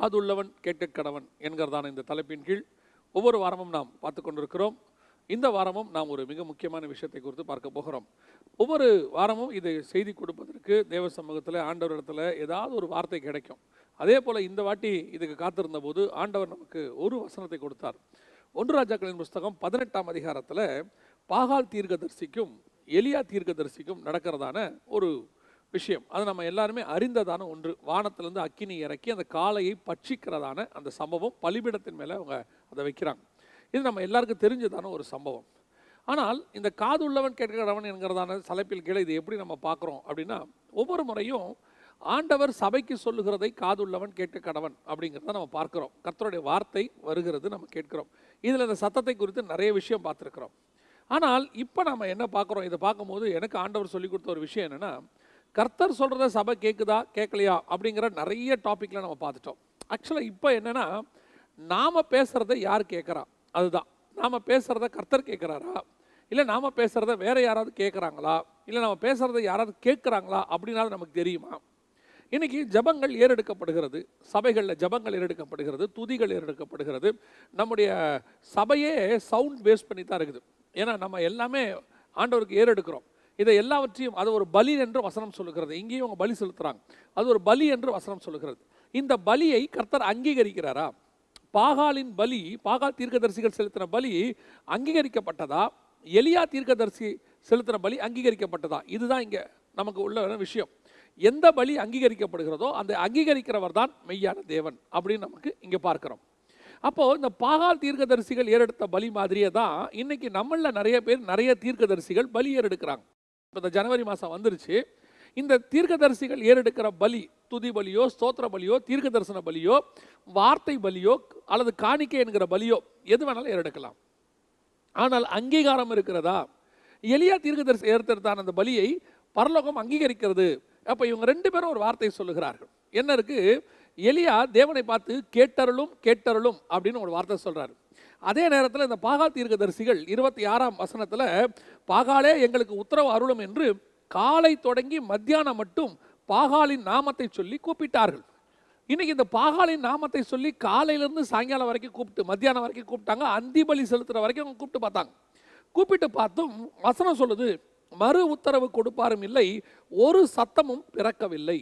காதுள்ளவன் கேட்க கடவன் என்கிறதான இந்த தலைப்பின் கீழ் ஒவ்வொரு வாரமும் நாம் பார்த்து கொண்டிருக்கிறோம். இந்த வாரமும் நாம் ஒரு மிக முக்கியமான விஷயத்தை குறித்து பார்க்க போகிறோம். ஒவ்வொரு வாரமும் இதை செய்தி கொடுப்பதற்கு தேவ சமூகத்தில் ஆண்டவரிடத்துல ஏதாவது ஒரு வார்த்தை கிடைக்கும். அதே போல் இந்த வாட்டி இதுக்கு காத்திருந்த போது ஆண்டவர் நமக்கு ஒரு வசனத்தை கொடுத்தார். ஒன்று ராஜாக்களின் புஸ்தகம் பதினெட்டாம் அதிகாரத்தில் பாகால் தீர்க்கதரிசிக்கும் எலியா தீர்க்கதரிசிக்கும் நடக்கிறதான ஒரு விஷயம். அது நம்ம எல்லாருமே அறிந்ததான ஒன்று. வானத்திலிருந்து அக்கினி இறக்கி அந்த காளையை பட்சிக்கிறதான அந்த சம்பவம். பலிபீடத்தின் மேலே அவங்க அதை வைக்கிறாங்க. இது நம்ம எல்லாருக்கும் தெரிஞ்சதான ஒரு சம்பவம். ஆனால் இந்த காது உள்ளவன் கேட்கிறவன் என்கிறதான தலைப்பில் கீழே இது எப்படி நம்ம பார்க்குறோம் அப்படின்னா ஒவ்வொரு முறையும் ஆண்டவர் சபைக்கு சொல்லுகிறதை காதுள்ளவன் கேட்க கடவன் அப்படிங்கிறத நம்ம பார்க்குறோம். கர்த்தருடைய வார்த்தை வருகிறது நம்ம கேட்கிறோம். இதில் இந்த சத்தத்தை குறித்து நிறைய விஷயம் பார்த்துருக்குறோம். ஆனால் இப்போ நம்ம என்ன பார்க்குறோம்? இதை பார்க்கும்போது எனக்கு ஆண்டவர் சொல்லி கொடுத்த ஒரு விஷயம் என்னென்னா கர்த்தர் சொல்கிறத சபை கேட்குதா கேட்கலையா அப்படிங்கிற நிறைய டாப்பிக்கில் நம்ம பார்த்துட்டோம். ஆக்சுவலாக இப்போ என்னென்னா நாம் பேசுகிறத யார் கேட்குறா அதுதான். நாம் பேசுகிறத கர்த்தர் கேட்குறாரா இல்லை நாம் பேசுகிறத வேறு யாராவது கேட்குறாங்களா இல்லை நம்ம பேசுகிறத யாராவது கேட்குறாங்களா அப்படின்னாலும் நமக்கு தெரியுமா? இன்றைக்கி ஜபங்கள் ஏறெடுக்கப்படுகிறது. சபைகளில் ஜபங்கள் ஏறெடுக்கப்படுகிறது. துதிகள் ஏறெடுக்கப்படுகிறது. நம்முடைய சபையே சவுண்ட் பேஸ் பண்ணி தான் இருக்குது. ஏன்னா நம்ம எல்லாமே ஆண்டவருக்கு ஏறெடுக்கிறோம். இதை எல்லாவற்றையும் அது ஒரு பலி என்று வசனம் சொல்லுகிறது. இங்கேயும் அவங்க பலி செலுத்துகிறாங்க அது ஒரு பலி என்று வசனம் சொல்லுகிறது. இந்த பலியை கர்த்தர் அங்கீகரிக்கிறாரா? பாகாலின் பலி பாகால் தீர்க்கதரிசிகள் செலுத்தின பலி அங்கீகரிக்கப்பட்டதா? எலியா தீர்க்கதரிசி செலுத்தின பலி அங்கீகரிக்கப்பட்டதா? இதுதான் இங்கே நமக்கு உள்ள விஷயம். எந்த பலி அங்கீகரிக்கப்படுகிறதோ அந்த அங்கீகரிக்கிறவர் தான் மெய்யான தேவன் அப்படின்னு நமக்கு இங்கே பார்க்குறோம். அப்போது இந்த பாகால் தீர்க்கதரிசிகள் ஏறெடுத்த பலி மாதிரியே தான் இன்றைக்கி நம்மளில் நிறைய பேர் நிறைய தீர்க்கதரிசிகள் பலி ஏறெடுக்கிறாங்க. இப்போ இந்த ஜனவரி மாதம் வந்துருச்சு. இந்த தீர்க்கதரிசிகள் ஏறெடுக்கிற பலி துதி பலியோ ஸ்தோத்திர பலியோ தீர்க்க தரிசன பலியோ வார்த்தை பலியோ அல்லது காணிக்கை என்கிற பலியோ எது வேணாலும் ஏறெடுக்கலாம். ஆனால் அங்கீகாரம் இருக்கிறதா? எளியா தீர்க்கதரிசி ஏற்படுத்தான அந்த பலியை பரலோகம் அங்கீகரிக்கிறது. அப்போ இவங்க ரெண்டு பேரும் ஒரு வார்த்தை சொல்லுகிறார்கள். என்ன இருக்கு? எலியா தேவனை பார்த்து கேட்டருளும் கேட்டருளும் அப்படின்னு ஒரு வார்த்தை சொல்றாரு. அதே நேரத்தில் இந்த பாகா தீர்க்கதரிசிகள் இருபத்தி ஆறாம் வசனத்தில் பாகாலே எங்களுக்கு உத்தரவு அருளும் என்று காலை தொடங்கி மத்தியானம் மட்டும் பாகாலின் நாமத்தை சொல்லி கூப்பிட்டார்கள். இன்றைக்கி இந்த பாகாலின் நாமத்தை சொல்லி காலையிலேருந்து சாயங்காலம் வரைக்கும் கூப்பிட்டு மத்தியானம் வரைக்கும் கூப்பிட்டாங்க அந்திபலி செலுத்துகிற வரைக்கும் அவங்க கூப்பிட்டு பார்த்தாங்க. கூப்பிட்டு பார்த்தும் வசனம் சொல்லுது மறு உத்தரவு கொடுப்பாரும் இல்லை ஒரு சத்தமும் பிறக்கவில்லை.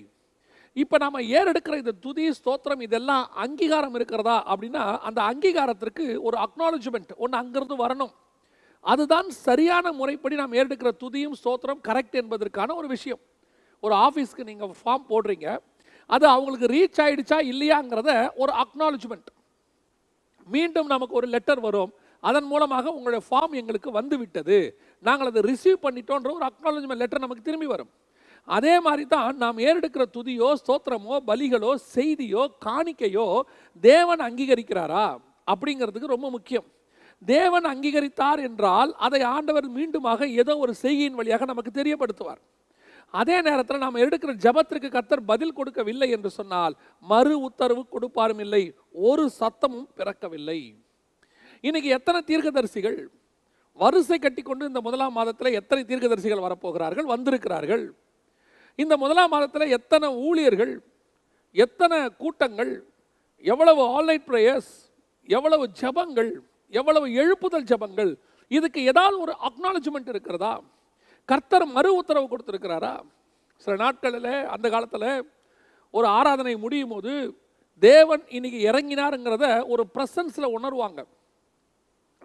இப்போ நாம் ஏறெடுக்கிற இந்த துதி ஸ்தோத்திரம் இதெல்லாம் அங்கீகாரம் இருக்கிறதா அப்படின்னா அந்த அங்கீகாரத்திற்கு ஒரு அக்னாலஜ்மெண்ட் ஒன்று அங்கேருந்து வரணும். அதுதான் சரியான முறைப்படி நாம் ஏறெடுக்கிற துதியும் ஸ்தோத்திரம் கரெக்ட் என்பதற்கான ஒரு விஷயம். ஒரு ஆஃபீஸ்க்கு நீங்கள் ஃபார்ம் போடுறீங்க. அது அவங்களுக்கு ரீச் ஆகிடுச்சா இல்லையாங்கிறத ஒரு அக்னாலஜ்மெண்ட் மீண்டும் நமக்கு ஒரு லெட்டர் வரும். அதன் மூலமாக உங்களுடைய ஃபார்ம் எங்களுக்கு வந்து விட்டது நாங்கள் அதை ரிசீவ் பண்ணிட்டோன்ற ஒரு அக்னாலஜ்மெண்ட் லெட்டர் நமக்கு திரும்பி வரும். அதே மாதிரி தான் நாம் ஏறெடுக்கிற துதியோ ஸ்தோத்திரமோ பலிகளோ செய்தியோ காணிக்கையோ தேவன் அங்கீகரிக்கிறாரா? அப்படிங்கிறதுக்கு ரொம்ப முக்கியம். தேவன் அங்கீகரித்தார் என்றால் அதை ஆண்டவர் மீண்டுமாக ஏதோ ஒரு செய்கையின் வழியாக நமக்கு தெரியப்படுத்துவார். அதே நேரத்தில் நாம் எடுக்கிற ஜபத்திற்கு கர்த்தர் பதில் கொடுக்கவில்லை என்று சொன்னால் மறு உத்தரவு கொடுப்பாரும் இல்லை ஒரு சத்தமும் பிறக்கவில்லை. இன்னைக்கு எத்தனை தீர்க்கதரிசிகள் வரிசை கட்டி கொண்டு இந்த முதலாம் மாதத்தில் எத்தனை தீர்க்கதரிசிகள் வரப்போகிறார்கள் வந்திருக்கிறார்கள்? இந்த முதலாம் மாதத்தில் எத்தனை ஊழியர்கள் எத்தனை கூட்டங்கள் எவ்வளவு ஆன்லைன் ப்ரேயர்ஸ் எவ்வளவு ஜபங்கள் எவ்வளவு எழுப்புதல் ஜபங்கள் இதுக்கு ஏதாவது ஒரு அக்னாலஜ்மெண்ட் இருக்கிறதா? கர்த்தர் மறு உத்தரவு கொடுத்துருக்கிறாரா? சில நாட்களில் அந்த காலத்தில் ஒரு ஆராதனை முடியும் போது தேவன் இன்னைக்கு இறங்கினாருங்கிறத ஒரு ப்ரெசன்ஸில் உணர்வாங்க.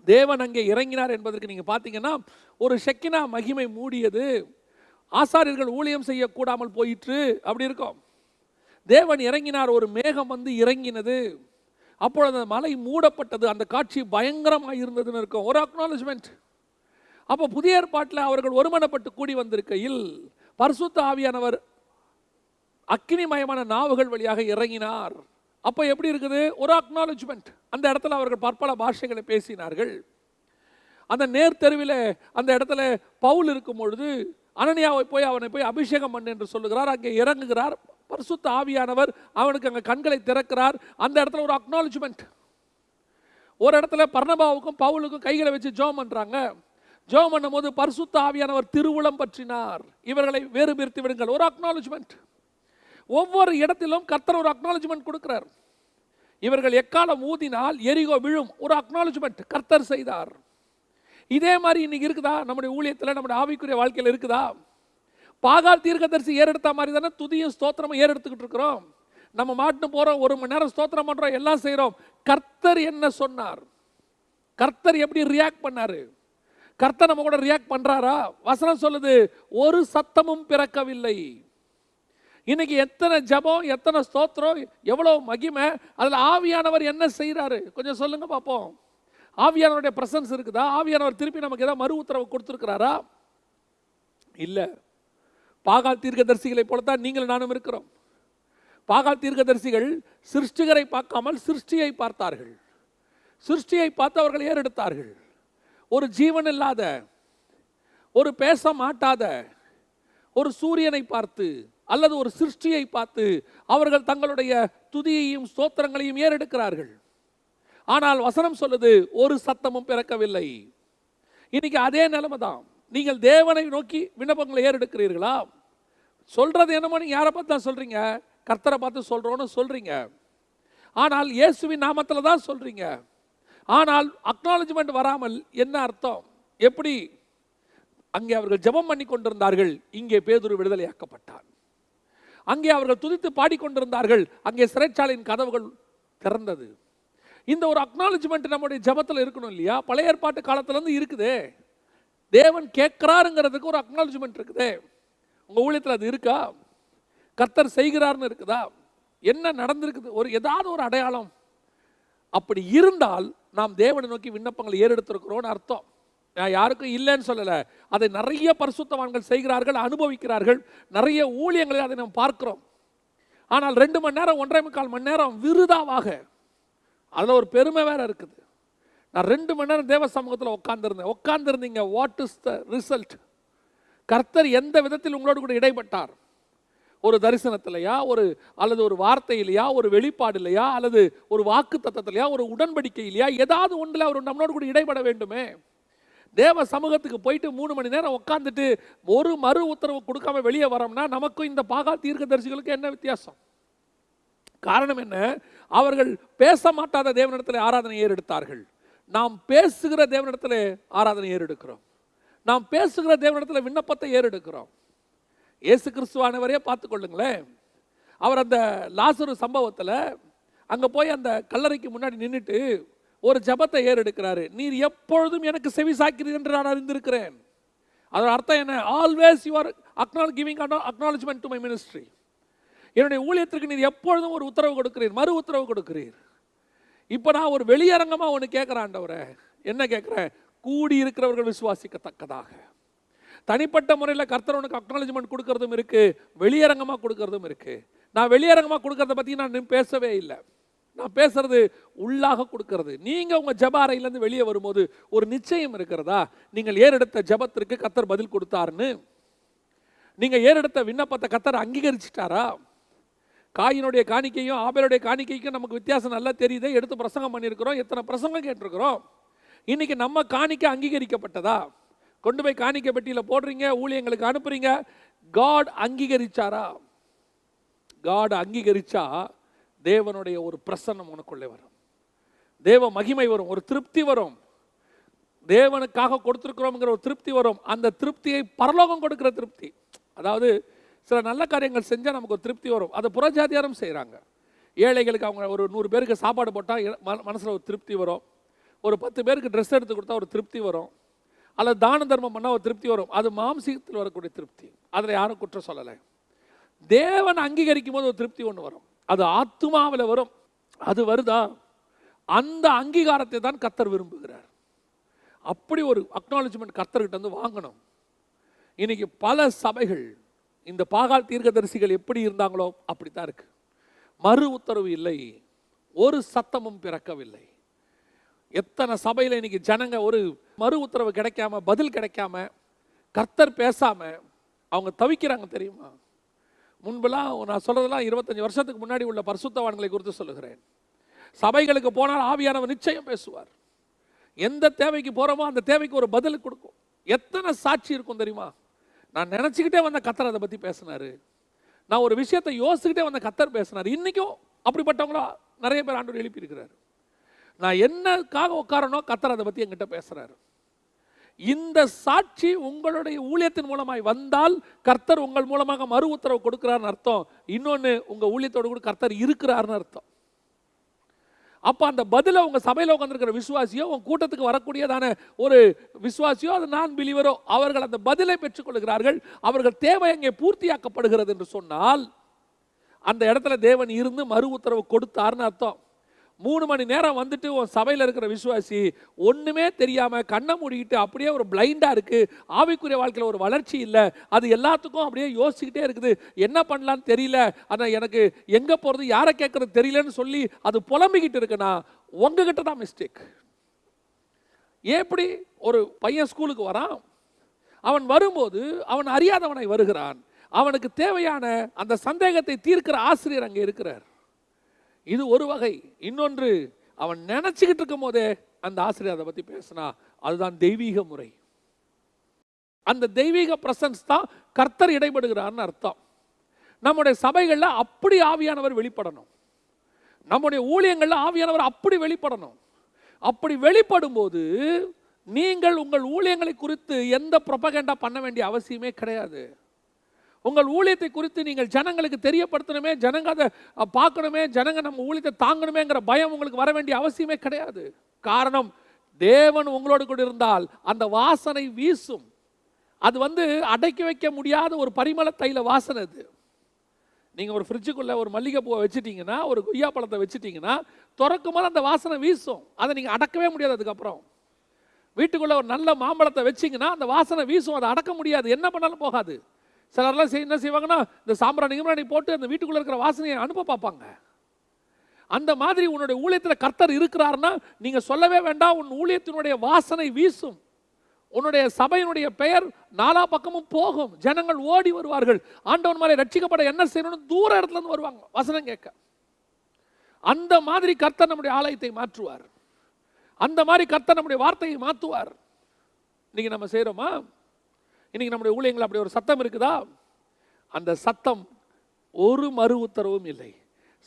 தேவன் அங்கே இறங்கினார் என்பதற்கு நீங்கள் பார்த்தீங்கன்னா ஒரு ஷெக்கினா மகிமை மூடியது. ஆசாரியர்கள் ஊழியம் செய்யக்கூடாமல் போயிற்று. அப்படி இருக்கும். தேவன் இறங்கினார் ஒரு மேகம் வந்து இறங்கினது. அப்பொழுது அந்த மலை மூடப்பட்டது அந்த காட்சி பயங்கரமாக இருந்ததுன்னு இருக்கும். ஒரு அக்னாலஜ்மெண்ட் அப்போ புதிய ஏற்பாட்டில் அவர்கள் ஒருமனப்பட்டு கூடி வந்திருக்கையில் பரிசுத்த ஆவியானவர் அக்கினிமயமான நாவுகள் வழியாக இறங்கினார். அப்போ எப்படி இருக்குது? ஒரு அக்னாலஜ்மெண்ட் அந்த இடத்துல அவர்கள் பற்பல பாஷைகளை பேசினார்கள். அந்த நேர்த்தெருவில் அந்த இடத்துல பவுல் இருக்கும் பொழுது அனனியாவை போய் அவனை போய் அபிஷேகம் பண்ணு என்று சொல்லுகிறார். அங்கே இறங்குகிறார். பரிசுத்த ஆவியானவர் அவனுக்கு அங்கே கண்களை திறக்கிறார். அந்த இடத்துல ஒரு அக்னாலஜ்மெண்ட் ஒரு இடத்துல பர்ணபாவுக்கும் பவுலுக்கும் கைகளை வச்சு ஜோம் பண்ணுறாங்க ஜோம் பண்ணும்போது பரிசுத்த ஆவியானவர் திருவுளம் பற்றினார். இவர்களை வேறு பிரித்து விடுங்கள். ஒரு அக்னாலஜ்மெண்ட் ஒவ்வொரு இடத்திலும் கர்த்தர் ஒரு அக்னாலஜ்மெண்ட் கொடுக்கிறார். இவர்கள் எக்காலம் ஊதினால் எரிகோ விழும். ஒரு அக்னாலஜ்மெண்ட் கர்த்தர் செய்தார். இதே மாதிரி இன்னைக்கு இருக்குதா? நம்முடைய ஊழியத்தில் நம்முடைய ஆவிக்குரிய வாழ்க்கையில் இருக்குதா? பாகால் தீர்க்கதரிசி ஏறெடுத்த மாதிரி தானே துதியும் ஸ்தோத்திரமும் ஏறெடுத்துக்கிட்டு இருக்கிறோம். நம்ம மாட்டு போகிறோம் ஒரு மணி நேரம் ஸ்தோத்திரம் பண்ணுறோம் எல்லாம் செய்கிறோம் கர்த்தர் என்ன சொன்னார்? கர்த்தர் எப்படி ரியாக்ட் பண்ணாரு? கர்த்தர் நம்ம கூட ரியாக்ட் பண்ணுறாரா வசனம் சொல்லுது ஒரு சத்தமும் பிறக்கவில்லை. இன்னைக்கு எத்தனை ஜபம் எத்தனை ஸ்தோத்திரம் எவ்வளோ மகிமை அதில் ஆவியானவர் என்ன செய்கிறாரு கொஞ்சம் சொல்லுங்க பார்ப்போம். ஆவியானவருடைய பிரசன்ஸ் இருக்குதா? ஆவியானவர் திருப்பி நமக்கு ஏதாவது மறு உத்தரவு கொடுத்துருக்கிறாரா? இல்லை. பாகால் தீர்க்கதரிசிகளை போலத்தான் நீங்களும் நானும் இருக்கிறோம். பாகால் தீர்க்கதரிசிகள் சிருஷ்டிகரை பார்க்காமல் சிருஷ்டியை பார்த்தார்கள். சிருஷ்டியை பார்த்து அவர்கள் ஏறெடுத்தார்கள். ஒரு ஜீவன் இல்லாத ஒரு பேச மாட்டாத ஒரு சூரியனை பார்த்து அல்லது ஒரு சிருஷ்டியை பார்த்து அவர்கள் தங்களுடைய துதியையும் ஸ்தோத்திரங்களையும் ஏறெடுக்கிறார்கள். ஆனால் வசனம் சொல்லுது ஒரு சத்தமும் பிறக்கவில்லை. இன்னைக்கு அதே நிலைமை தான் நீங்கள் தேவனை நோக்கி விண்ணப்பங்களை ஏறெடுக்கிறீர்களா? சொல்றது என்னமோ நீங்க யாரை பார்த்து தான் சொல்றீங்க? கர்த்தரை பார்த்து சொல்றோன்னு சொல்றீங்க. ஆனால் இயேசுவின் நாமத்தில் தான் சொல்றீங்க. ஆனால் அக்னாலஜ்மெண்ட் வராமல் என்ன அர்த்தம்? எப்படி? அங்கே அவர்கள் ஜெபம் பண்ணி கொண்டிருந்தார்கள். இங்கே பேதுரு விடுதலையாக்கப்பட்டான் அங்கே அவர்கள் துதித்து பாடிக்கொண்டிருந்தார்கள். அங்கே சிறைச்சாலையின் கதவுகள் திறந்தது. இந்த ஒரு அக்னாலஜ்மெண்ட் நம்முடைய ஜெபத்தில் இருக்கணும் இல்லையா? பழைய ஏற்பாட்டு காலத்துலேருந்து இருக்குது. தேவன் கேட்குறாருங்கிறதுக்கு ஒரு அக்னாலஜ்மெண்ட் இருக்குது. உங்கள் ஊழியத்தில் அது இருக்கா? கர்த்தர் செய்கிறார்னு இருக்குதா? என்ன நடந்திருக்குது? ஒரு ஏதாவது ஒரு அடையாளம். அப்படி இருந்தால் நாம் தேவனை நோக்கி விண்ணப்பங்களை ஏறெடுத்திருக்கிறோன்னு அர்த்தம். நான் யாருக்கும் இல்லைன்னு சொல்லலை. அதை நிறைய பரிசுத்தவான்கள் செய்கிறார்கள் அனுபவிக்கிறார்கள். நிறைய ஊழியங்களை அதை நாம் பார்க்கிறோம். ஆனால் ரெண்டு மணி நேரம் ஒன்றரை முக்கால் மணி நேரம் விருதாவாக அதில் ஒரு பெருமை வேறு இருக்குது. நான் ரெண்டு மணி நேரம் தேவ சமூகத்தில் உட்காந்துருந்தேன் உட்காந்துருந்தீங்க வாட் இஸ் த ரிசல்ட் கர்த்தர் எந்த விதத்தில் உங்களோடு கூட இடைப்பட்டார்? ஒரு தரிசனத்திலையா ஒரு அல்லது ஒரு வார்த்தையிலையா ஒரு வெளிப்பாடு இல்லையா அல்லது ஒரு வாக்கு தத்தத்திலையா ஒரு உடன்படிக்கையிலையா ஏதாவது ஒன்றில் அவர் நம்மளோடு கூட இடைப்பட வேண்டுமே. தேவ சமூகத்துக்கு போயிட்டு மூணு மணி நேரம் உட்காந்துட்டு ஒரு மறு உத்தரவு கொடுக்காம வெளியே வரோம்னா நமக்கும் இந்த பாகா தீர்க்க தரிசிகளுக்கு என்ன வித்தியாசம்? காரணம் என்ன? அவர்கள் பேச மாட்டாத தேவனிடத்தில் ஆராதனை ஏறெடுத்தார்கள். நாம் பேசுகிற தேவனிடத்தில் ஆராதனை ஏறெடுக்கிறோம். நாம் பேசுகிற தேவனிடத்தில் விண்ணப்பத்தை ஏறெடுக்கிறோம். இயேசு கிறிஸ்துவானவரே பார்த்துக்கொள்ளுங்களேன் அவர் அந்த லாசரு சம்பவத்தில் அங்கே போய் அந்த கல்லறைக்கு முன்னாடி நின்றுட்டு ஒரு ஜெபத்தை ஏறெடுக்கிறாரு. நீர் எப்பொழுதும் எனக்கு செவி சாக்கிறீர் என்று நான் அறிந்திருக்கிறேன். அதோட அர்த்தம் என்ன? Always you are acknowledge giving acknowledgement to my ministry என்னுடைய ஊழியத்திற்கு நீர் எப்பொழுதும் ஒரு உத்தரவு கொடுக்கிறீர் மறு உத்தரவு கொடுக்கிறீர். இப்போ நான் ஒரு வெளியரங்கமாக ஒன்று கேட்குறேன் ஆண்டவரே. என்ன கேட்குறேன் கூடி இருக்கிறவர்கள் விசுவாசிக்கத்தக்கதாக. தனிப்பட்ட முறையில் கர்த்தர் உனக்கு அக்னாலஜ்மெண்ட் கொடுக்கறதும் இருக்குது வெளியரங்கமாக கொடுக்கறதும் இருக்குது நான் வெளியரங்கமாக கொடுக்கறத பற்றி நான் பேசவே இல்லை. நான் பேசுறது உள்ளாக கொடுக்கறது. நீங்கள் உங்கள் ஜப அறையிலேருந்து வெளியே வரும்போது ஒரு நிச்சயம் இருக்கிறதா? நீங்கள் ஏறெடுத்த ஜபத்திற்கு கர்த்தர் பதில் கொடுத்தாருன்னு? நீங்கள் ஏறெடுத்த விண்ணப்பத்தை கர்த்தர் அங்கீகரிச்சிட்டாரா? காயினுடைய காணிக்கையும் ஆபேலுடைய காணிக்கைக்கும் நமக்கு வித்தியாசம் நல்லா தெரியுது. எடுத்து பிரசங்கம் பண்ணியிருக்கிறோம். எத்தனை பிரசங்கம் கேட்டிருக்கிறோம். இன்னைக்கு நம்ம காணிக்கை அங்கீகரிக்கப்பட்டதா? கொண்டு போய் காணிக்கை பெட்டியில் போடுறீங்க ஊழியங்களுக்கு அனுப்புறீங்க. காட் அங்கீகரிச்சாரா? காட் அங்கீகரிச்சா தேவனுடைய ஒரு பிரசன்னம் உனக்குள்ளே வரும். தேவ மகிமை வரும் ஒரு திருப்தி வரும். தேவனுக்காக கொடுத்துருக்குறோங்கிற ஒரு திருப்தி வரும். அந்த திருப்தியை பரலோகம் கொடுக்கிற திருப்தி. அதாவது சில நல்ல காரியங்கள் செஞ்சால் நமக்கு ஒரு திருப்தி வரும். அதை புறஜாதியாரும் செய்கிறாங்க ஏழைகளுக்கு அவங்க ஒரு நூறு பேருக்கு சாப்பாடு போட்டால் மனசில் ஒரு திருப்தி வரும். ஒரு பத்து பேருக்கு ட்ரெஸ் எடுத்து கொடுத்தா ஒரு திருப்தி வரும். அல்லது தான தர்மம் பண்ணால் ஒரு திருப்தி வரும். அது மாம்சீகத்தில் வரக்கூடிய திருப்தி. அதில் யாரும் குற்றம் சொல்லலை. தேவன் அங்கீகரிக்கும் போது ஒரு திருப்தி ஒன்று வரும். அது ஆத்துமாவில் வரும். அது வருதா? அந்த அங்கீகாரத்தை தான் கத்தர் விரும்புகிறார். அப்படி ஒரு அக்னாலஜ்மெண்ட் கத்தர்கிட்ட வந்து வாங்கணும். இன்றைக்கி பல சபைகள் இந்த பாகால் தீர்க்கதரிசிகள் எப்படி இருந்தாங்களோ அப்படித்தான் இருக்கு. மறு உத்தரவு இல்லை ஒரு சத்தமும் பிறக்கவில்லை. எத்தனை சபையில் இன்னைக்கு ஜனங்க ஒரு மறு உத்தரவு கிடைக்காம பதில் கிடைக்காம கர்த்தர் பேசாம அவங்க தவிக்கிறாங்க தெரியுமா? முன்பெல்லாம் நான் சொல்றதெல்லாம் இருபத்தஞ்சு வருஷத்துக்கு முன்னாடி உள்ள பரிசுத்தவான்களை குறித்து சொல்லுகிறேன். சபைகளுக்கு போனால் ஆவியானவர் நிச்சயம் பேசுவார். எந்த தேவைக்கு போகிறோமோ அந்த தேவைக்கு ஒரு பதில் கொடுக்கும். எத்தனை சாட்சி இருக்கும் தெரியுமா? நான் நினச்சிக்கிட்டே வந்த கத்தர் அதை பற்றி பேசினார். நான் ஒரு விஷயத்தை யோசிச்சுக்கிட்டே வந்த கத்தர் பேசினார். இன்றைக்கும் அப்படிப்பட்டவங்களா நிறைய பேர் ஆண்டோர் எழுப்பியிருக்கிறார். நான் என்னக்காக உட்காரணும் கத்தர் அதை பற்றி என்கிட்ட பேசுகிறாரு இந்த சாட்சி உங்களுடைய ஊழியத்தின் மூலமாய் வந்தால் கர்த்தர் உங்கள் மூலமாக மறு உத்தரவு கொடுக்கிறார்னு அர்த்தம். இன்னொன்று உங்கள் ஊழியத்தோடு கூட கர்த்தர் இருக்கிறார்னு அர்த்தம். அப்போ அந்த பதிலை உங்கள் சபையில் உட்காந்துருக்கிற விசுவாசியோ உங்க கூட்டத்துக்கு வரக்கூடியதான ஒரு விசுவாசியோ அது நான் பிலிவரோ அவர்கள் அந்த பதிலை பெற்றுக்கொள்கிறார்கள். அவர்கள் தேவை அங்கே பூர்த்தியாக்கப்படுகிறது என்று சொன்னால் அந்த இடத்துல தேவன் இருந்து மறு உத்தரவு கொடுத்தார்னு அர்த்தம். மூணு மணி நேரம் வந்துட்டு உன் சபையில் இருக்கிற விசுவாசி ஒன்றுமே தெரியாமல் கண்ணை மூடிக்கிட்டு அப்படியே ஒரு பிளைண்டாக இருக்குது ஆவிக்குரிய வாழ்க்கையில் ஒரு வளர்ச்சி இல்லை. அது எல்லாத்துக்கும் அப்படியே யோசிச்சுக்கிட்டே இருக்குது. என்ன பண்ணலான்னு தெரியல. ஆனால் எனக்கு எங்கே போகிறது யாரை கேட்குறது தெரியலன்னு சொல்லி அது புலம்பிக்கிட்டு இருக்குன்னா உங்ககிட்ட தான் மிஸ்டேக் எப்படி ஒரு பையன் ஸ்கூலுக்கு வரான்? அவன் வரும்போது அவன் அறியாதவனை வருகிறான். அவனுக்கு தேவையான அந்த சந்தேகத்தை தீர்க்கிற ஆசிரியர் அங்கே இருக்கிறார். இது ஒரு வகை. இன்னொன்று அவன் நினச்சிக்கிட்டு இருக்கும் போதே அந்த ஆசிரியர் அதை பற்றி பேசினா அதுதான் தெய்வீக முறை. அந்த தெய்வீக பிரசன்ஸ் தான் கர்த்தர் இடைபடுகிறார்னு அர்த்தம். நம்முடைய சபைகளில் அப்படி ஆவியானவர் வெளிப்படணும். நம்முடைய ஊழியங்களில் ஆவியானவர் அப்படி வெளிப்படணும். அப்படி வெளிப்படும் போது நீங்கள் உங்கள் ஊழியங்களை குறித்து எந்த ப்ரொபகண்டா பண்ண வேண்டிய அவசியமே கிடையாது. உங்கள் ஊழியத்தை குறித்து நீங்கள் ஜனங்களுக்கு தெரியப்படுத்தணுமே ஜனங்க அதை பார்க்கணுமே ஜனங்க நம்ம ஊழியத்தை தாங்கணுமேங்கிற பயம் உங்களுக்கு வர வேண்டிய அவசியமே கிடையாது. காரணம் தேவன் உங்களோடு கூட இருந்தால் அந்த வாசனை வீசும். அது வந்து அடக்கி வைக்க முடியாத ஒரு பரிமள தைல வாசனை அது. நீங்கள் ஒரு ஃப்ரிட்ஜுக்குள்ளே ஒரு மல்லிகைப்பூவை வச்சுட்டிங்கன்னா ஒரு கொய்யா பழத்தை வச்சுட்டிங்கன்னா திறக்கும் போது அந்த வாசனை வீசும். அதை நீங்கள் அடக்கவே முடியாது அதுக்கப்புறம். வீட்டுக்குள்ளே ஒரு நல்ல மாம்பழத்தை வச்சிங்கன்னா அந்த வாசனை வீசும். அதை அடக்க முடியாது. என்ன பண்ணாலும் போகாது. சிலர்லாம் செய் என்ன செய்வாங்கன்னா இந்த சாம்பிராணி கிம்பிராணி போட்டு அந்த வீட்டுக்குள்ளே இருக்கிற வாசனையை அனுப்ப பார்ப்பாங்க. அந்த மாதிரி உன்னுடைய ஊழியத்தில் கர்த்தர் இருக்கிறாருன்னா நீங்கள் சொல்லவே வேண்டாம் உன் ஊழியத்தினுடைய வாசனை வீசும். உன்னுடைய சபையினுடைய பெயர் நாலா பக்கமும் போகும். ஜனங்கள் ஓடி வருவார்கள். ஆண்டவன் மேலே ரட்சிக்கப்பட என்ன செய்யணும்னு தூர இடத்துல இருந்து வருவாங்க வசனம் கேட்க. அந்த மாதிரி கர்த்தர் நம்முடைய ஆலயத்தை மாற்றுவார். அந்த மாதிரி கர்த்தர் நம்முடைய வார்த்தையை மாற்றுவார் இன்னைக்கு நம்ம செய்கிறோமா இன்றைக்கி நம்முடைய ஊழியங்கள் அப்படி ஒரு சத்தம் இருக்குதா? அந்த சத்தம் ஒரு மறு உத்தரவும் இல்லை.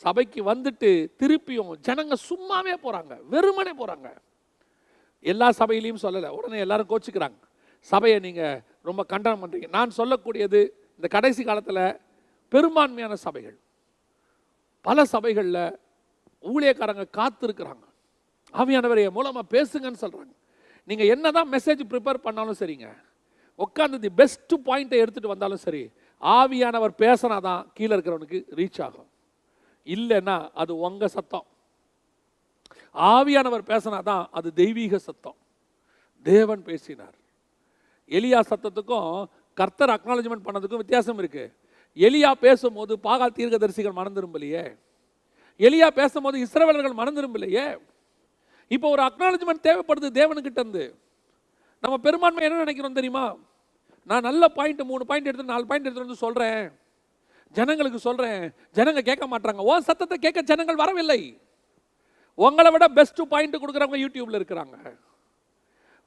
சபைக்கு வந்துட்டு திருப்பியும் ஜனங்க சும்மாவே போகிறாங்க வெறுமனே போகிறாங்க எல்லா சபையிலையும் சொல்லலை. உடனே எல்லாரும் கோச்சிக்கிறாங்க. சபையை நீங்கள் ரொம்ப கண்டனம் பண்ணுறீங்க நான் சொல்லக்கூடியது இந்த கடைசி காலத்தில் பெரும்பான்மையான சபைகள். பல சபைகளில் ஊழியக்காரங்க காத்திருக்கிறாங்க. ஆவியானவர் என் மூலமாக பேசுங்கன்னு சொல்கிறாங்க நீங்கள் என்ன தான் மெசேஜ் ப்ரிப்பேர் பண்ணாலும் சரிங்க. உட்காந்து தி பெஸ்ட் பாயிண்ட்டை எடுத்துகிட்டு வந்தாலும் சரி ஆவியானவர் பேசினா தான் கீழே இருக்கிறவனுக்கு ரீச் ஆகும். இல்லைன்னா அது உங்கள் சத்தம். ஆவியானவர் பேசினா தான் அது தெய்வீக சத்தம். தேவன் பேசினார். எலியா சத்தத்துக்கும் கர்த்தர் அக்னாலஜ்மெண்ட் பண்ணதுக்கும் வித்தியாசம் இருக்குது எலியா பேசும்போது பாகால் தீர்க்கதரிசிகள் மணந்திரும்பலையே எலியா பேசும்போது இஸ்ரவேலர்கள் மணந்திரும்பலையே இப்போ ஒரு அக்னாலஜ்மெண்ட் தேவைப்படுது தேவனுக்கிட்ட இருந்து நம்ம பெரும்பான்மை என்ன நினைக்கிறோம் தெரியுமா? நான் நல்ல பாயிண்ட் மூணு பாயிண்ட் எடுத்து நாலு பாயிண்ட் எடுத்து வந்து ஜனங்களுக்கு சொல்கிறேன் ஜனங்க கேட்க மாட்டாங்க ஓ சத்தத்தை கேட்க ஜனங்கள் வரவில்லை. உங்களை விட பெஸ்ட் பாயிண்ட் கொடுக்குறவங்க யூடியூப்ல இருக்கிறாங்க.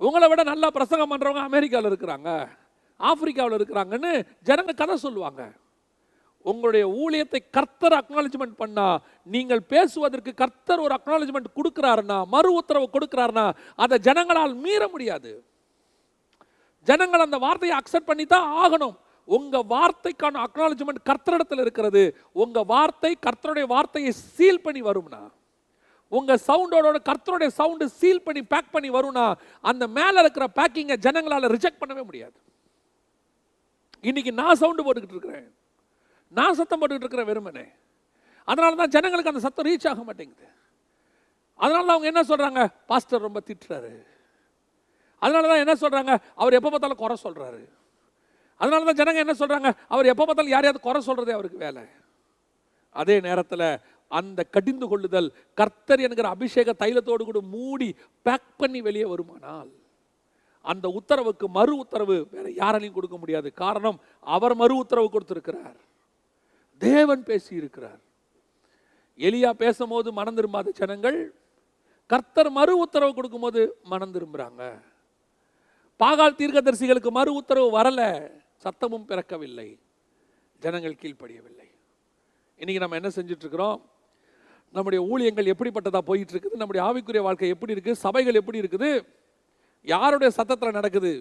உங்களை விட நல்லா பிரசங்கம் பண்ணுறவங்க அமெரிக்காவில் இருக்கிறாங்க. ஆப்பிரிக்காவில் இருக்கிறாங்கன்னு ஜனங்க கதை சொல்லுவாங்க. உங்களுடைய ஊழியத்தை கர்த்தர் அக்னாலஜ்மெண்ட் பண்ணால் நீங்கள் பேசுவதற்கு கர்த்தர் ஒரு அக்னாலஜ்மெண்ட் கொடுக்குறாருன்னா மறு உத்தரவு கொடுக்குறாருன்னா அதை ஜனங்களால் மீற முடியாது. ஜனங்கள் அந்த வார்த்தையை அக்செப்ட் பண்ணி தான் ஆகணும். உங்கள் வார்த்தைக்கான அக்னாலஜ்மெண்ட் கர்த்தரிடத்தில் இருக்கிறது. உங்கள் வார்த்தை கர்த்தருடைய வார்த்தையை சீல் பண்ணி வரும்னா உங்கள் சவுண்டோட கர்த்தருடைய சவுண்டு சீல் பண்ணி பேக் பண்ணி வரும்னா அந்த மேலே இருக்கிற பேக்கிங்கை ஜனங்களால் ரிஜெக்ட் பண்ணவே முடியாது. இன்னைக்கு நான் சவுண்டு போட்டுக்கிட்டு இருக்கிறேன். நான் சத்தம் போட்டுக்கிட்டு இருக்கிறேன் வெறுமனே. அதனால தான் ஜனங்களுக்கு அந்த சத்தம் ரீச் ஆக மாட்டேங்குது. அதனால தான் அவங்க என்ன சொல்கிறாங்க பாஸ்டர் ரொம்ப திட்டுறாரு. அதனால தான் என்ன சொல்கிறாங்க அவர் எப்போ பார்த்தாலும் குறை சொல்கிறாரு அதனால தான் ஜனங்க என்ன சொல்கிறாங்க அவர் எப்போ பார்த்தாலும் யாரையாவது குறை சொல்கிறதே அவருக்கு வேலை. அதே நேரத்தில் அந்த கடிந்து கொள்ளுதல் கர்த்தர் என்கிற அபிஷேக தைலத்தோடு கூட மூடி பேக் பண்ணி வெளியே வருமானால் அந்த உத்தரவுக்கு மறு உத்தரவு வேற யாராலையும் கொடுக்க முடியாது. காரணம் அவர் மறு உத்தரவு கொடுத்திருக்கிறார். தேவன் பேசி இருக்கிறார் எலியா பேசும்போது மனம் திரும்பாத ஜனங்கள் கர்த்தர் மறு உத்தரவு கொடுக்கும்போது மனம் திரும்புகிறாங்க பாகால் தீர்க்கதரிசிகளுக்கு மறு உத்தரவு வரல. சத்தமும் பிறக்கவில்லை. ஜனங்கள் கீழ்ப்படியவில்லை. இன்னைக்கு நம்ம என்ன செஞ்சுட்டு இருக்கிறோம் நம்முடைய ஊழியங்கள் எப்படிப்பட்டதா போயிட்டு இருக்குது நம்முடைய ஆவிக்குரிய வாழ்க்கை எப்படி இருக்குது சபைகள் எப்படி இருக்குது? யாருடைய சத்தத்தில் நடக்குது?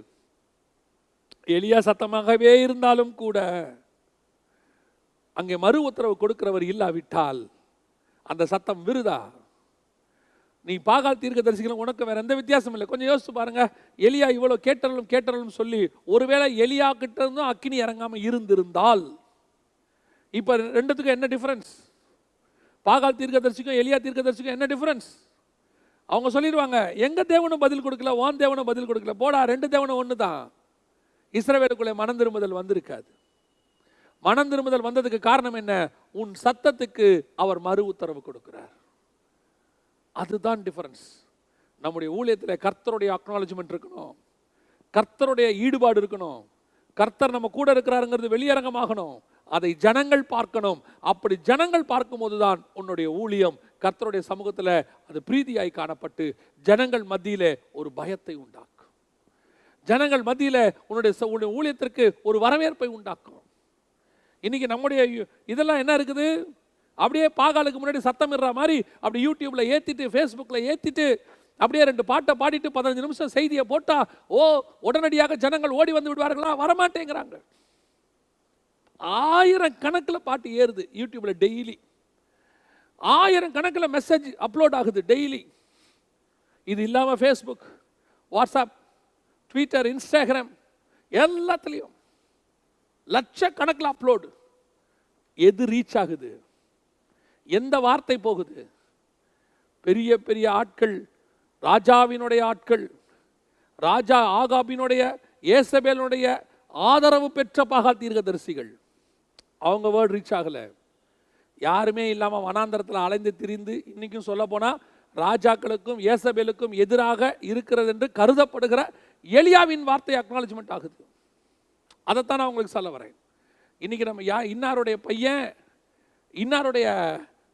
எளியா சத்தமாகவே இருந்தாலும் கூட அங்கே மறு உத்தரவு கொடுக்கிறவர் இல்லாவிட்டால் அந்த சத்தம் விருதா? நீ பாகால் தீர்க்க தரிசிக்கலாம் உனக்கு வேற எந்த வித்தியாசம் இல்லை. கொஞ்சம் யோசிச்சு பாருங்க. எலியா இவ்வளோ கேட்டாலும் கேட்டலும் சொல்லி ஒருவேளை எலியா கிட்ட இருந்தும் அக்கினி இறங்காம இருந்திருந்தால் இப்ப ரெண்டுத்துக்கும் என்ன டிஃபரன்ஸ் பாகால் தீர்க்க தரிசிக்கும் எலியா தீர்க்க தரிசிக்கும் என்ன டிஃபரன்ஸ் அவங்க சொல்லிடுவாங்க எங்க தேவனும் பதில் கொடுக்கல ஓன் தேவனும் பதில் கொடுக்கல. போடா ரெண்டு தேவனும் ஒன்று தான் இஸ்ரவேலுக்குள்ளே மனம் திரும்புதல் வந்திருக்காது. மனம் திரும்புதல் வந்ததுக்கு காரணம் என்ன? உன் சத்தத்துக்கு அவர் மறு உத்தரவு கொடுக்கிறார். அதுதான் டிஃபரன்ஸ் நம்முடைய ஊழியத்தில் கர்த்தருடைய அக்னாலஜ்மெண்ட் இருக்கணும். கர்த்தருடைய ஈடுபாடு இருக்கணும். கர்த்தர் நம்ம கூட இருக்கிறாருங்கிறது வெளியரங்கமாகணும். அதை ஜனங்கள் பார்க்கணும். அப்படி ஜனங்கள் பார்க்கும்போது தான் உன்னுடைய ஊழியம் கர்த்தருடைய சமூகத்தில் அது பிரீதியாய் காணப்பட்டு ஜனங்கள் மத்தியில் ஒரு பயத்தை உண்டாக்கும். ஜனங்கள் மத்தியில் உன்னுடைய உன்னுடைய ஊழியத்திற்கு ஒரு வரவேற்பை உண்டாக்கும். இன்னைக்கு நம்முடைய இதெல்லாம் என்ன இருக்குது? அப்படியே பாகாலுக்கு முன்னாடி சத்தமிடுற மாதிரி அப்படி யூடியூப்பில் ஏற்றிட்டு ஃபேஸ்புக்கில் ஏற்றிட்டு அப்படியே ரெண்டு பாட்டை பாடிட்டு பதினஞ்சு நிமிஷம் செய்தியை போட்டால் ஓ உடனடியாக ஜனங்கள் ஓடி வந்து விடுவார்களா? வரமாட்டேங்கிறாங்க. ஆயிரம் கணக்கில் பாட்டு ஏறுது யூடியூப்பில் டெய்லி ஆயிரம் கணக்கில் மெசேஜ் அப்லோட் ஆகுது டெய்லி இது இல்லாமல் ஃபேஸ்புக் வாட்ஸ்அப் ட்விட்டர் இன்ஸ்டாகிராம் எல்லாத்துலேயும் லட்சக்கணக்கில் அப்லோடு எது ரீச் ஆகுது? எந்த வார்த்தை போகுது? பெரிய பெரிய ஆட்கள் ராஜாவினுடைய ஆட்கள் ராஜா ஆகாபினுடைய ஏசபேலுடைய ஆதரவு பெற்ற பாகா தீர்க்கதரிசிகள். அவங்க வேர்டு ரீச் ஆகலை. யாருமே இல்லாமல் வனாந்தரத்தில் அலைந்து திரிந்து இன்றைக்கும் சொல்ல போனால் ராஜாக்களுக்கும் ஏசபேலுக்கும் எதிராக இருக்கிறது என்று கருதப்படுகிற எலியாவின் வார்த்தை அக்னாலஜ்மெண்ட் ஆகுது. அதைத்தான் நான் உங்களுக்கு சொல்ல வரேன். இன்னைக்கு நம்ம யா இன்னாருடைய பையன் இன்னாருடைய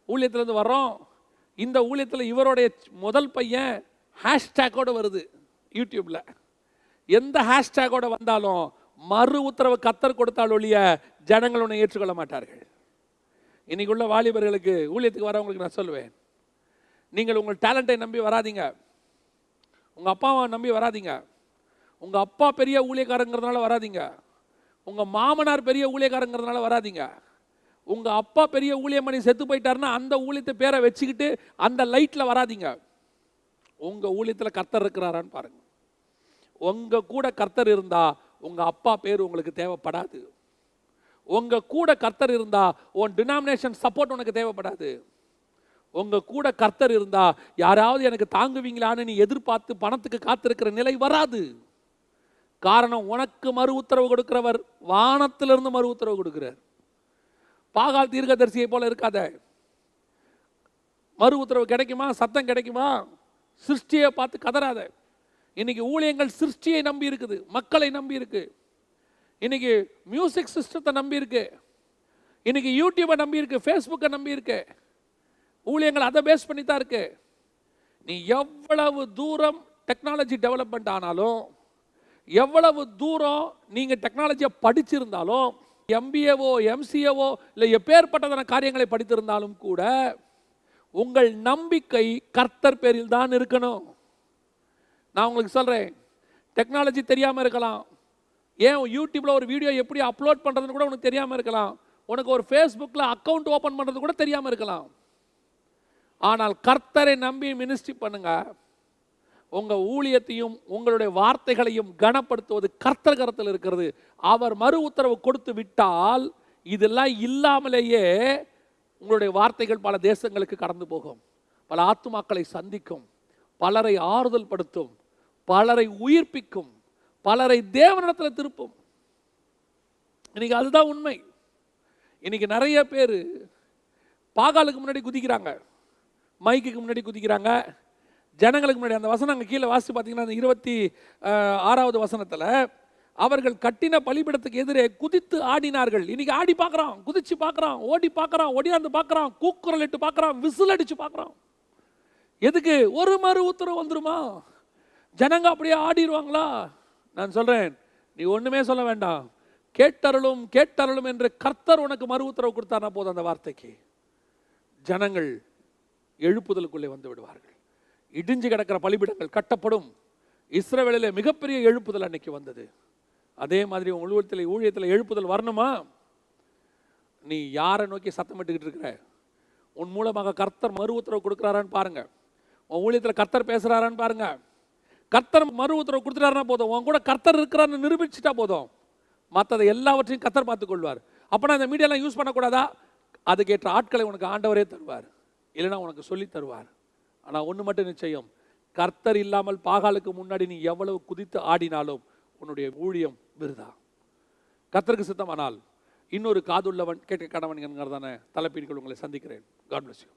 ஊழியத்திலேருந்து வர்றோம். இந்த ஊழியத்தில் இவருடைய முதல் பையன் ஹேஷ்டேக்கோட வருது யூடியூப்பில் எந்த ஹேஷ்டேக்கோடு வந்தாலும் மறு உத்தரவு கத்தர் கொடுத்தால் ஒழிய ஜனங்கள் உன்னை ஏற்றுக்கொள்ள மாட்டார்கள். இன்றைக்கி உள்ள வாலிபர்களுக்கு ஊழியத்துக்கு வரவங்களுக்கு நான் சொல்லுவேன். நீங்கள் உங்கள் டேலண்ட்டை நம்பி வராதீங்க. உங்கள் அப்பாவை நம்பி வராதீங்க. உங்கள் அப்பா பெரிய ஊழியக்காரங்கிறதுனால வராதீங்க. உங்கள் மாமனார் பெரிய ஊழியக்காரங்கிறதுனால வராதீங்க. உங்கள் அப்பா பெரிய ஊழியம் பண்ணி செத்து போயிட்டாருன்னா அந்த ஊழியத்தை பேரை வச்சுக்கிட்டு அந்த லைட்டில் வராதீங்க. உங்கள் ஊழியத்தில் கர்த்தர் இருக்கிறாரான்னு பாருங்க. உங்கள் கூட கர்த்தர் இருந்தால் உங்கள் அப்பா பேர் உங்களுக்கு தேவைப்படாது. உங்கள் கூட கர்த்தர் இருந்தால் உன் டினாமினேஷன் சப்போர்ட் உனக்கு தேவைப்படாது. உங்கள் கூட கர்த்தர் இருந்தால் யாராவது எனக்கு தாங்குவீங்களான்னு நீ எதிர்பார்த்து பணத்துக்கு காத்திருக்கிற நிலை வராது. காரணம் உனக்கு மறு உத்தரவு கொடுக்கிறவர் வானத்திலிருந்து மறு உத்தரவு கொடுக்கிறார். பாகால் தீர்க்கதரிசியை போல இருக்காத. மறு உத்தரவு கிடைக்குமா? சத்தம் கிடைக்குமா? சிருஷ்டியை பார்த்து கதறாத. இன்னைக்கு ஊழியங்கள் சிருஷ்டியை நம்பி இருக்குது மக்களை நம்பி இருக்கு. இன்னைக்கு மியூசிக் சிஸ்டத்தை நம்பி இருக்கு. இன்னைக்கு யூடியூபை நம்பி இருக்கு ஃபேஸ்புக்கை நம்பி இருக்கு. ஊழியங்கள் அதை பேஸ் பண்ணி தான் இருக்கு. நீ எவ்வளவு தூரம் டெக்னாலஜி டெவலப்மெண்ட் ஆனாலும் எவ்வளவு தூரம் நீங்கள் டெக்னாலஜியை படிச்சிருந்தாலும் எம்பிஏவோ எம்சிஏவோ இல்லை எப்பேற்பட்டதான காரியங்களை படித்திருந்தாலும் கூட உங்கள் நம்பிக்கை கர்த்தர் பேரில் தான் இருக்கணும். நான் உங்களுக்கு சொல்கிறேன் டெக்னாலஜி தெரியாமல் இருக்கலாம். ஏன் யூடியூப்பில் ஒரு வீடியோ எப்படி அப்லோட் பண்ணுறதுன்னு கூட உனக்கு தெரியாமல் இருக்கலாம். உனக்கு ஒரு ஃபேஸ்புக்கில் அக்கௌண்ட் ஓப்பன் பண்ணுறது கூட தெரியாமல் இருக்கலாம். ஆனால் கர்த்தரை நம்பி மினிஸ்ட்ரி பண்ணுங்கள் உங்கள் ஊழியத்தையும் உங்களுடைய வார்த்தைகளையும் கனப்படுத்துவது கர்த்தர் கரத்தில் இருக்கிறது. அவர் மறு உத்தரவு கொடுத்து விட்டால் இதெல்லாம் இல்லாமலேயே உங்களுடைய வார்த்தைகள் பல தேசங்களுக்கு கடந்து போகும். பல ஆத்துமாக்களை சந்திக்கும். பலரை ஆறுதல் படுத்தும். பலரை உயிர்ப்பிக்கும். பலரை தேவனிடத்தில் திருப்பும். இன்னைக்கு அதுதான் உண்மை. இன்னைக்கு நிறைய பேர் பாகாலுக்கு முன்னாடி குதிக்கிறாங்க. மைக்குக்கு முன்னாடி குதிக்கிறாங்க. ஜனங்களுக்கு முன்னாடி அந்த வசனம் அங்கே கீழே வாசித்து பார்த்தீங்கன்னா அந்த இருபத்தி ஆறாவது வசனத்தில் அவர்கள் கட்டின பலிபிடத்துக்கு எதிரே குதித்து ஆடினார்கள். இன்னைக்கு ஆடி பார்க்குறான் குதிச்சு பார்க்குறான் ஓடி பார்க்குறான் ஓடியாந்து பார்க்குறான் கூக்குரல் இட்டு பார்க்குறான் விசில் அடித்து பார்க்குறான் எதுக்கு? ஒரு மறு உத்தரவு வந்துருமா? ஜனங்க அப்படியே ஆடிடுவாங்களா நான் சொல்கிறேன் நீ ஒன்றுமே சொல்ல வேண்டாம். கேட்டருளும் கேட்டருளும் என்று கர்த்தர் உனக்கு மறு உத்தரவு கொடுத்தானா போதும் அந்த வார்த்தைக்கு. ஜனங்கள் எழுப்புதலுக்குள்ளே வந்து விடுவார்கள். இடிஞ்சு கிடக்கிற பலிபிடங்கள் கட்டப்படும். இஸ்ரேவேலில் மிகப்பெரிய எழுப்புதல் அன்னைக்கு வந்தது. அதே மாதிரி உங்கள் ஊழியத்தில் ஊழியத்தில் எழுப்புதல் வரணுமா? நீ யாரை நோக்கி சத்தமிட்டுக்கிட்டு இருக்கிற? உன் மூலமாக கர்த்தர் மறு உத்தரவு கொடுக்குறாரான்னு பாருங்க. உன் ஊழியத்தில் கர்த்தர் பேசுகிறாரான்னு பாருங்க. கர்த்தர் மறு உத்தரவு கொடுத்துட்டாருனா போதும். உன் கூட கர்த்தர் இருக்கிறான்னு நிரூபிச்சுட்டா போதும். மற்றதை எல்லாவற்றையும் கர்த்தர் பார்த்துக்கொள்வார். கொள்வார் அப்போ இந்த மீடியாலாம் யூஸ் பண்ணக்கூடாதா? அதுக்கேற்ற ஆட்களை உனக்கு ஆண்டவரே தருவார். இல்லைன்னா உனக்கு சொல்லி தருவார். ஆனால் ஒன்று மட்டும் நிச்சயம். கர்த்தர் இல்லாமல் பாகாலுக்கு முன்னாடி நீ எவ்வளவு குதித்து ஆடினாலும் உன்னுடைய ஊழியம் விருதா. கர்த்தருக்கு சித்தமானால். இன்னொரு காதுள்ளவன் கேட்க கடவன் என்கிறதான தலைப்பீடுகள் உங்களை சந்திக்கிறேன். God bless you